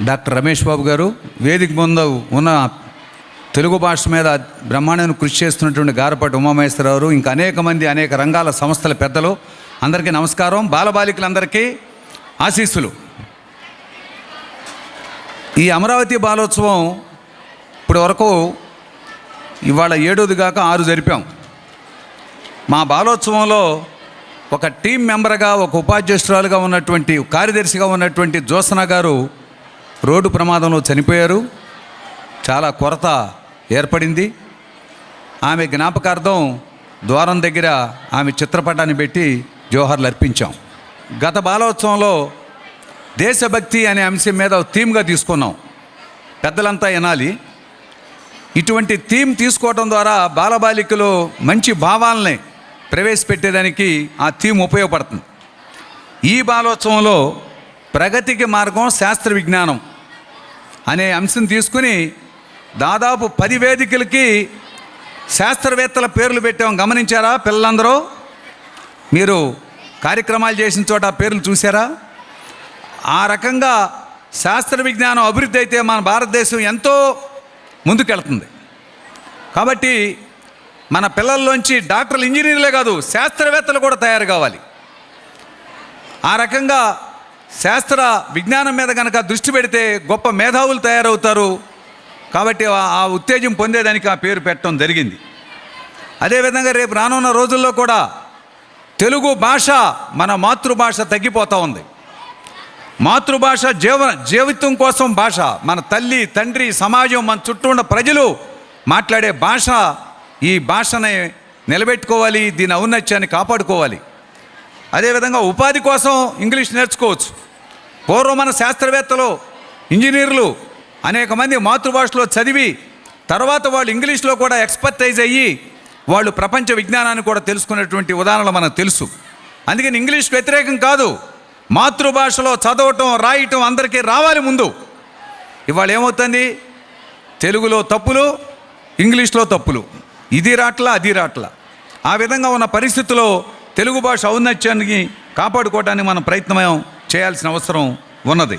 Doctor Ramesh Babu గారు వేదిక ముందు ఉన్న తెలుగు భాష మీద బ్రహ్మాండను కృషి చేస్తున్నటువంటి గారపాటి ఉమామహేశ్వరరావు ఇంకా అనేక మంది అనేక రంగాల సంస్థల పెద్దలు అందరికీ నమస్కారం. బాలబాలికలందరికీ ఆశీస్సులు. ఈ అమరావతి బాలోత్సవం ఇప్పటి వరకు ఇవాళ ఏడోది కాక ఆరు జరిపాం. మా బాలోత్సవంలో ఒక టీం మెంబర్గా ఒక ఉపాధ్యక్షురాలుగా ఉన్నటువంటి కార్యదర్శిగా ఉన్నటువంటి జోసన గారు రోడ్డు ప్రమాదంలో చనిపోయారు. చాలా కొరత ఏర్పడింది. ఆమె జ్ఞాపకార్థం ద్వారం దగ్గర ఆమె చిత్రపటాన్ని పెట్టి జోహర్లు అర్పించాం. గత బాలోత్సవంలో దేశభక్తి అనే అంశం మీద థీమ్గా తీసుకున్నాం. పెద్దలంతా వినాలి. ఇటువంటి థీమ్ తీసుకోవడం ద్వారా బాలబాలికలు మంచి భావాలని ప్రవేశపెట్టేదానికి ఆ థీమ్ ఉపయోగపడుతుంది. ఈ బాలోత్సవంలో ప్రగతికి మార్గం శాస్త్ర విజ్ఞానం. అనే అంశం తీసుకుని దాదాపు పది వేదికలకి శాస్త్రవేత్తల పేర్లు పెట్టాం. గమనించారా పిల్లలందరూ? మీరు కార్యక్రమాలు చేసిన చోట పేర్లు చూసారా ఆ రకంగా శాస్త్ర విజ్ఞానం అభివృద్ధి అయితే మన భారతదేశం ఎంతో ముందుకెళ్తుంది. కాబట్టి మన పిల్లల్లోంచి డాక్టర్లు ఇంజనీర్లే కాదు శాస్త్రవేత్తలు కూడా తయారు కావాలి. ఆ రకంగా శాస్త్ర విజ్ఞానం మీద కనుక దృష్టి పెడితే గొప్ప మేధావులు తయారవుతారు. కాబట్టి ఆ- ఉత్తేజం పొందేదానికి ఆ పేరు పెట్టడం జరిగింది. అదేవిధంగా రేపు రానున్న రోజుల్లో కూడా తెలుగు భాష మన మాతృభాష తగ్గిపోతూ ఉంది. మాతృభాష జీవ జీవితం కోసం భాష మన తల్లి తండ్రి సమాజం మన చుట్టూ ఉన్న ప్రజలు మాట్లాడే భాష ఈ భాషని నిలబెట్టుకోవాలి దీని ఔన్నత్యాన్ని కాపాడుకోవాలి. అదేవిధంగా ఉపాధి కోసం ఇంగ్లీష్ నేర్చుకోవచ్చు. పూర్వం మన శాస్త్రవేత్తలు ఇంజనీర్లు అనేక మంది మాతృభాషలో చదివి తర్వాత వాళ్ళు ఇంగ్లీష్లో కూడా ఎక్స్పర్టైజ్ అయ్యి వాళ్ళు ప్రపంచ విజ్ఞానాన్ని కూడా తెలుసుకునేటువంటి ఉదాహరణలు మనకు తెలుసు. అందుకని ఇంగ్లీష్ వ్యతిరేకం కాదు. మాతృభాషలో చదవటం రాయటం అందరికీ రావాలి ముందు. ఇవాళ ఏమవుతుంది? తెలుగులో తప్పులు ఇంగ్లీష్లో తప్పులు. ఇది రాట్లా అది రాట్లా. ఆ విధంగా ఉన్న పరిస్థితుల్లో తెలుగు భాష ఔన్నత్యాన్ని కాపాడుకోవడానికి మనం ప్రయత్నం చేయాల్సిన అవసరం ఉన్నది.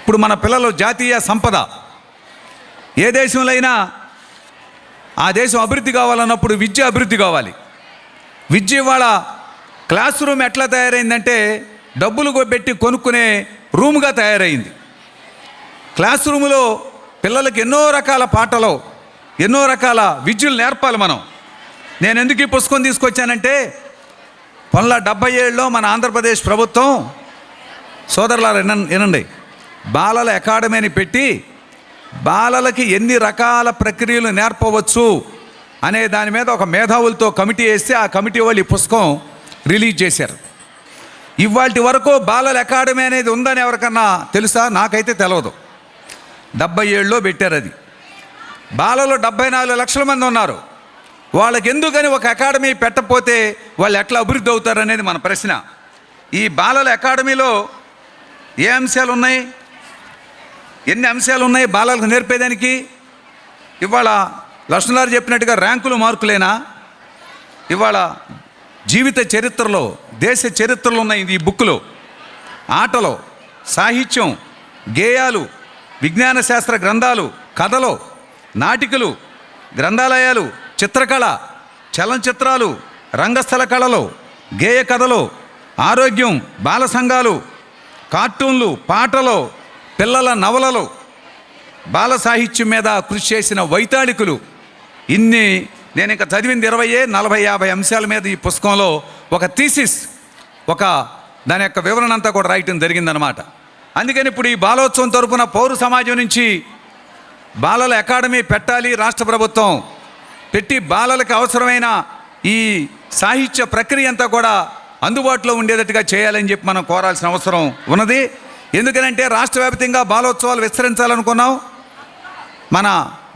ఇప్పుడు మన పిల్లలు జాతీయ సంపద. ఏ దేశంలో అయినా ఆ దేశం అభివృద్ధి కావాలన్నప్పుడు విద్య అభివృద్ధి కావాలి. విద్య ఇవాళ క్లాస్ రూమ్ ఎట్లా తయారైందంటే డబ్బులు పెట్టి కొనుక్కునే రూమ్గా తయారైంది. క్లాస్ రూములో పిల్లలకి ఎన్నో రకాల పాటలు ఎన్నో రకాల విద్యలు నేర్పాలి మనం. నేను ఎందుకు ఈ పుస్తకం తీసుకొచ్చానంటే పంతొమ్మిది డెబ్బై ఏళ్ళలో మన ఆంధ్రప్రదేశ్ ప్రభుత్వం సోదరులారు వినండి. బాలల అకాడమీని పెట్టి బాలలకి ఎన్ని రకాల ప్రక్రియలు నేర్పవచ్చు అనే దాని మీద ఒక మేధావులతో కమిటీ వేస్తే ఆ కమిటీ వాళ్ళు ఈ పుస్తకం రిలీజ్ చేశారు. ఇవాటి వరకు బాలల అకాడమీ అనేది ఉందని ఎవరికన్నా తెలుసా? నాకైతే తెలియదు డెబ్బై ఏళ్ళలో పెట్టారు అది. బాలలు డెబ్బై నాలుగు లక్షల మంది ఉన్నారు. వాళ్ళకి ఎందుకని ఒక అకాడమీ పెట్టకపోతే వాళ్ళు ఎట్లా అభివృద్ధి అవుతారు అనేది మన ప్రశ్న. ఈ బాలల అకాడమీలో ఏ అంశాలు ఉన్నాయి? ఎన్ని అంశాలు ఉన్నాయి బాలలకు నేర్పేదానికి? ఇవాళ లక్ష్మణారు చెప్పినట్టుగా ర్యాంకులు మార్కులేనా? ఇవాళ జీవిత చరిత్రలో దేశ చరిత్రలో ఉన్నాయి ఈ బుక్లో ఆటలో సాహిత్యం గేయాలు విజ్ఞాన శాస్త్ర గ్రంథాలు కథలు నాటికలు గ్రంథాలయాలు చిత్రకళ చలనచిత్రాలు రంగస్థల కళలు గేయ కథలు ఆరోగ్యం బాల సంఘాలు కార్టూన్లు పాటలు పిల్లల నవలలు బాల సాహిత్యం మీద కృషి చేసిన వైతాళికులు. ఇన్ని నేను ఇంకా చదివింది ఇరవై నలభై యాభై అంశాల మీద ఈ పుస్తకంలో ఒక థీసిస్ ఒక దాని యొక్క వివరణ అంతా కూడా రాయటం జరిగిందనమాట అందుకని ఇప్పుడు ఈ బాలోత్సవం తరపున పౌర సమాజం నుంచి బాలల అకాడమీ పెట్టాలి రాష్ట్ర ప్రభుత్వం. పెట్టి బాలలకు అవసరమైన ఈ సాహిత్య ప్రక్రియ అంతా కూడా అందుబాటులో ఉండేటట్టుగా చేయాలని చెప్పి మనం కోరాల్సిన అవసరం ఉన్నది. ఎందుకనంటే రాష్ట్ర వ్యాప్తంగా బాలోత్సవాలు విస్తరించాలనుకున్నాం. మన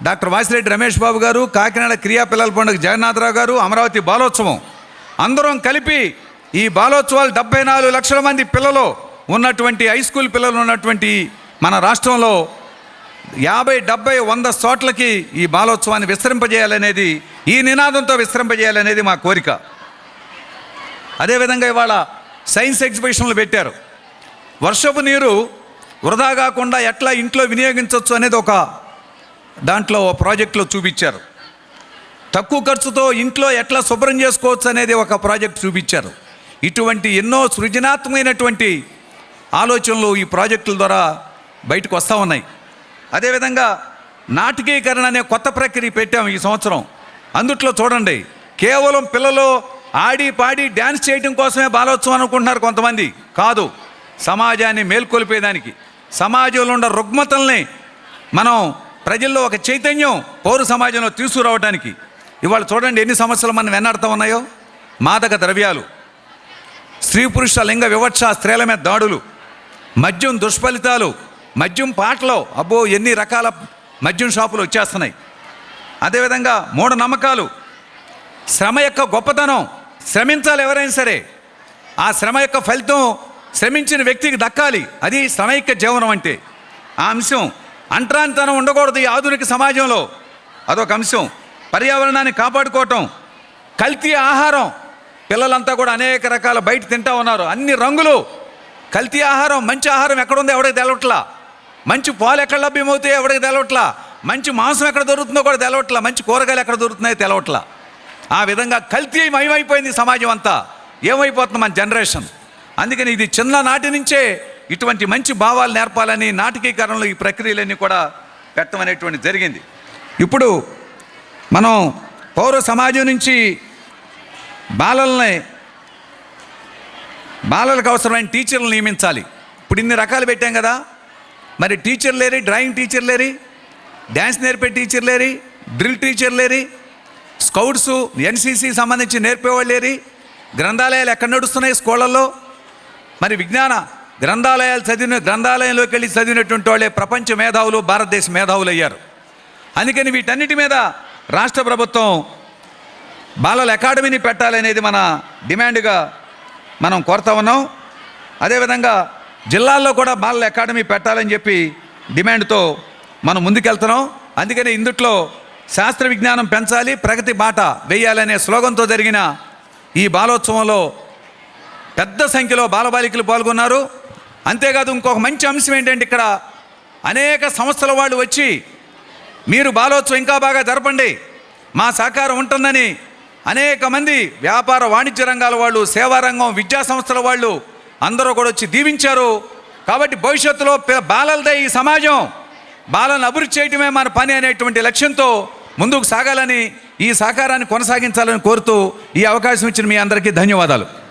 డాక్టర్ వాసిరెడ్డి రమేష్ బాబు గారు కాకినాడ క్రియా పిల్లల పండుగ జగన్నాథరావు గారు అమరావతి బాలోత్సవం. అందరం కలిపి ఈ బాలోత్సవాలు డెబ్బై నాలుగు లక్షల మంది పిల్లలు ఉన్నటువంటి హై స్కూల్ పిల్లలు ఉన్నటువంటి మన రాష్ట్రంలో యాభై డెబ్బై వంద చోట్లకి ఈ బాలోత్సవాన్ని విస్తరింపజేయాలనేది ఈ నినాదంతో విస్తరింపజేయాలనేది మా కోరిక. అదేవిధంగా ఇవాళ సైన్స్ ఎగ్జిబిషన్లు పెట్టారు. వర్షపు నీరు వృధా కాకుండా ఎట్లా ఇంట్లో వినియోగించవచ్చు అనేది ఒక దాంట్లో ఓ ప్రాజెక్టులో చూపించారు. తక్కువ ఖర్చుతో ఇంట్లో ఎట్లా శుభ్రం చేసుకోవచ్చు అనేది ఒక ప్రాజెక్ట్ చూపించారు. ఇటువంటి ఎన్నో సృజనాత్మకమైనటువంటి ఆలోచనలు ఈ ప్రాజెక్టుల ద్వారా బయటకు వస్తూ ఉన్నాయి. అదేవిధంగా నాటకీకరణ అనే కొత్త ప్రక్రియ పెట్టాము ఈ సంవత్సరం. అందుట్లో చూడండి కేవలం పిల్లలు ఆడి పాడి డ్యాన్స్ చేయడం కోసమే బాలోత్సవం అనుకుంటున్నారు కొంతమంది. కాదు సమాజాన్ని మేల్కొల్పేదానికి. సమాజంలో ఉన్న రుగ్మతల్ని మనం ప్రజల్లో ఒక చైతన్యం పౌర సమాజంలో తీసుకురావడానికి ఇవాళ చూడండి ఎన్ని సమస్యలు మనం వెన్నాడుతూ ఉన్నాయో. మాదక ద్రవ్యాలు స్త్రీ పురుష లింగ వివక్ష స్త్రీల మీద దాడులు మద్యం దుష్ఫలితాలు మద్యం పాటలు అబ్బో ఎన్ని రకాల మద్యం షాపులు వచ్చేస్తున్నాయి. అదేవిధంగా మూఢనమ్మకాలు. శ్రమ యొక్క గొప్పతనం శ్రమించాలి ఎవరైనా సరే. ఆ శ్రమ యొక్క ఫలితం శ్రమించిన వ్యక్తికి దక్కాలి. అది శ్రమ యొక్క జీవనం అంటే. ఆ అంశం అంటరానితనం ఉండకూడదు ఈ ఆధునిక సమాజంలో. అదొక అంశం. పర్యావరణాన్ని కాపాడుకోవటం కల్తీ ఆహారం. పిల్లలంతా కూడా అనేక రకాల బయట తింటా ఉన్నారు. అన్ని రంగులు. కల్తీ ఆహారం మంచి ఆహారం ఎక్కడుందో ఎవడో తెలవట్లా. మంచి పాలు ఎక్కడ లభ్యమవుతాయో ఎవడికి తెలవట్లా? మంచి మాంసం ఎక్కడ దొరుకుతుందో కూడా తెలవట్లా. మంచి కూరగాయలు ఎక్కడ దొరుకుతున్నాయో తెలవట్లా. ఆ విధంగా కల్తీ మయమైపోయింది సమాజం అంతా. ఏమైపోతుంది మన జనరేషన్? అందుకని ఇది చిన్ననాటి నుంచే ఇటువంటి మంచి భావాలు నేర్పాలని నాటకీకరణలో ఈ ప్రక్రియలన్నీ కూడా పెట్టమనేటువంటి జరిగింది. ఇప్పుడు మనం పౌర సమాజం నుంచి బాలల్ని బాలలకు అవసరమైన టీచర్లు నియమించాలి. ఇప్పుడు ఇన్ని రకాలు పెట్టాం కదా. మరి టీచర్ లేరి డ్రాయింగ్ టీచర్ లేరి డ్యాన్స్ నేర్పే టీచర్ లేరి డ్రిల్ టీచర్ లేరి స్కౌట్స్ ఎన్సీసీ సంబంధించి నేర్పేవాళ్ళు లేరి గ్రంథాలయాలు ఎక్కడ నడుస్తున్నాయి స్కూళ్ళల్లో? మరి విజ్ఞాన గ్రంథాలయాలు చదివిన గ్రంథాలయంలోకి వెళ్ళి చదివినటువంటి వాళ్ళే ప్రపంచ మేధావులు భారతదేశ మేధావులు అయ్యారు. అందుకని వీటన్నిటి మీద రాష్ట్ర ప్రభుత్వం బాలల అకాడమీని పెట్టాలనేది మన డిమాండ్గా మనం కోరుతా ఉన్నాం. అదేవిధంగా జిల్లాల్లో కూడా బాలల అకాడమీ పెట్టాలని చెప్పి డిమాండ్తో మనం ముందుకెళ్తున్నాం. అందుకని ఇందుట్లో శాస్త్ర విజ్ఞానం పెంచాలి ప్రగతి బాట వేయాలనే స్లోగన్తో జరిగిన ఈ బాలోత్సవంలో పెద్ద సంఖ్యలో బాలబాలికలు పాల్గొన్నారు. అంతేకాదు ఇంకొక మంచి అంశం ఏంటంటే ఇక్కడ అనేక సంస్థల వాళ్ళు వచ్చి మీరు బాలోత్సవం ఇంకా బాగా జరపండి. మా సహకారం ఉంటుందని అనేక మంది వ్యాపార వాణిజ్య రంగాల వాళ్ళు సేవారంగం విద్యా సంస్థల వాళ్ళు అందరూ కూడా వచ్చి దీవించారు. కాబట్టి భవిష్యత్తులో బాలలదే ఈ సమాజం. బాలను అభివృద్ధి చేయటమే మన పని అనేటువంటి లక్ష్యంతో ముందుకు సాగాలని ఈ సహకారాన్ని కొనసాగించాలని కోరుతూ ఈ అవకాశం ఇచ్చిన మీ అందరికీ ధన్యవాదాలు.